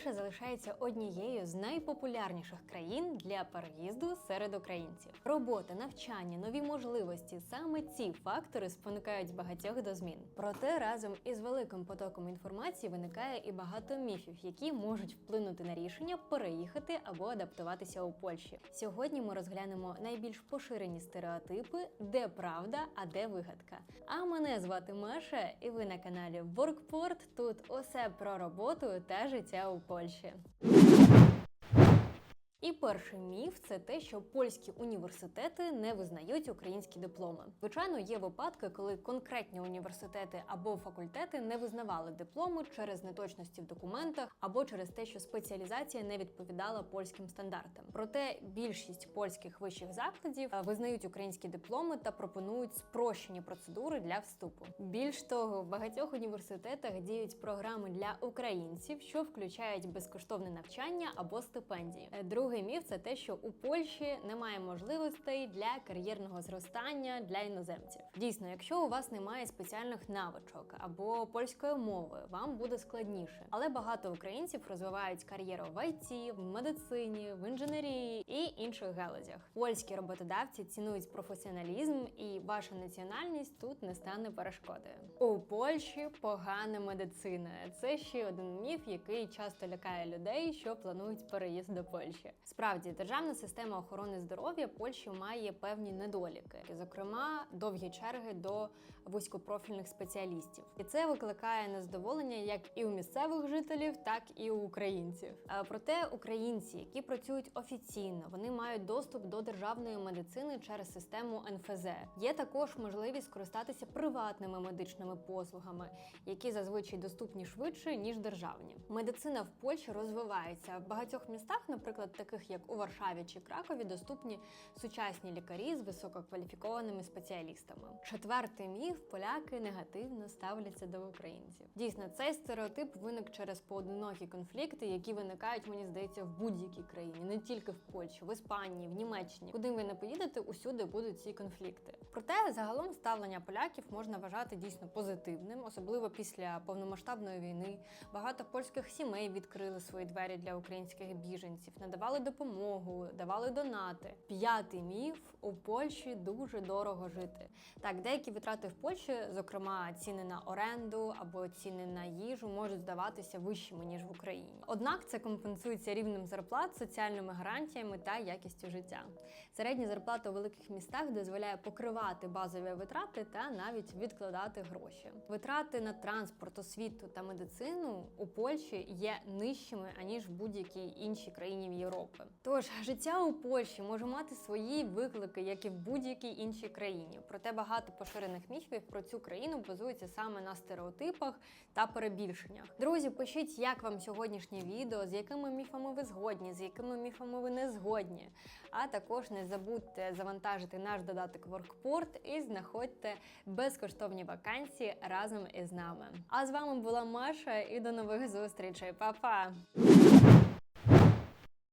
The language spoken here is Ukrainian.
Польща залишається однією з найпопулярніших країн для переїзду серед українців. Робота, навчання, нові можливості саме ці фактори спонукають багатьох до змін. Проте разом із великим потоком інформації виникає і багато міфів, які можуть вплинути на рішення переїхати або адаптуватися у Польщі. Сьогодні ми розглянемо найбільш поширені стереотипи, де правда, а де вигадка. А мене звати Маша, і ви на каналі Workport. Тут усе про роботу та життя у Польщі. І перший міф це те, що польські університети не визнають українські дипломи. Звичайно, є випадки, коли конкретні університети або факультети не визнавали дипломи через неточності в документах або через те, що спеціалізація не відповідала польським стандартам. Проте більшість польських вищих закладів е, визнають українські дипломи та пропонують спрощені процедури для вступу. Більш того, в багатьох університетах діють програми для українців, що включають безкоштовне навчання або стипендії. Е, Другий міф це те, що у Польщі немає можливостей для кар'єрного зростання для іноземців. Дійсно, якщо у вас немає спеціальних навичок або польської мови, вам буде складніше. Але багато українців розвивають кар'єру в ІТ, в медицині, в інженерії і інших галузях. Польські роботодавці цінують професіоналізм, і ваша національність тут не стане перешкодою. У Польщі погана медицина. Це ще один міф, який часто лякає людей, що планують переїзд до Польщі. Справді, державна система охорони здоров'я Польщі має певні недоліки, зокрема, довгі черги до вузькопрофільних спеціалістів, і це викликає незадоволення як і у місцевих жителів, так і у українців. Е, Проте українці, які працюють офіційно, вони мають доступ до державної медицини через систему НФЗ. Є також можливість скористатися приватними медичними послугами, які зазвичай доступні швидше ніж державні. Медицина в Польщі розвивається в багатьох містах, наприклад, таких як у Варшаві чи Кракові, доступні сучасні лікарі з висококваліфікованими спеціалістами. Четвертий міф поляки негативно ставляться до українців. Дійсно, цей стереотип виник через поодинокі конфлікти, які виникають, мені здається, в будь-якій країні, не тільки в Польщі, в Іспанії, в Німеччині. Куди ви не поїдете, усюди будуть ці конфлікти. Проте загалом ставлення поляків можна вважати дійсно позитивним, особливо після повномасштабної війни. Багато польських сімей відкрили свої двері для українських біженців, надавали допомогу, давали донати. П'ятий міф у Польщі дуже дорого жити. Так, деякі витрати в Польщі, зокрема ціни на оренду або ціни на їжу, можуть здаватися вищими ніж в Україні. Однак це компенсується рівнем зарплат, соціальними гарантіями та якістю життя. Середня зарплата у великих містах дозволяє покривати базові витрати та навіть відкладати гроші. Витрати на транспорт, освіту та медицину у Польщі є нижчими аніж в будь-якій іншій країні в Європи. Тож життя у Польщі може мати свої виклики, як і в будь-якій іншій країні. Проте багато поширених міфів про цю країну базується саме на стереотипах та перебільшеннях. Друзі, пишіть, як вам сьогоднішнє відео, з якими міфами ви згодні, з якими міфами ви не згодні. А також не забудьте завантажити наш додаток Workport і знаходьте безкоштовні вакансії разом із нами. А з вами була Маша і до нових зустрічей, Па-па!